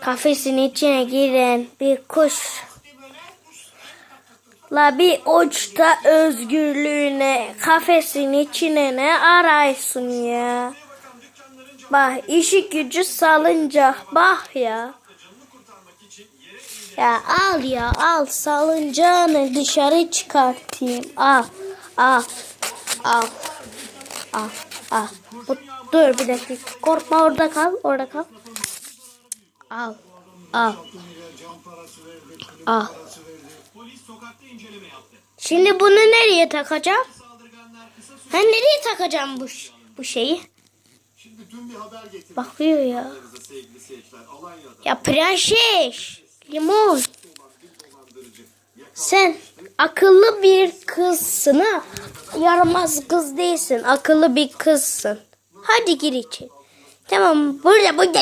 Kafesin içine giren bir kuş. La bir uçta özgürlüğüne kafesin içine ne araysın ya? Bak işi gücü salıncak bak ya. Ya al ya al salıncağını dışarı çıkartayım. Al al al al al. Bu, dur bir dakika korkma orada kal orada kal. Al al al. Şimdi bunu nereye takacağım? Ben nereye takacağım bu bu şeyi? Bakıyor ya. Ya prenses, limon. Sen akıllı bir kızsın ha. Yaramaz kız değilsin. Akıllı bir kızsın. Hadi gir içeri. Tamam burada burada.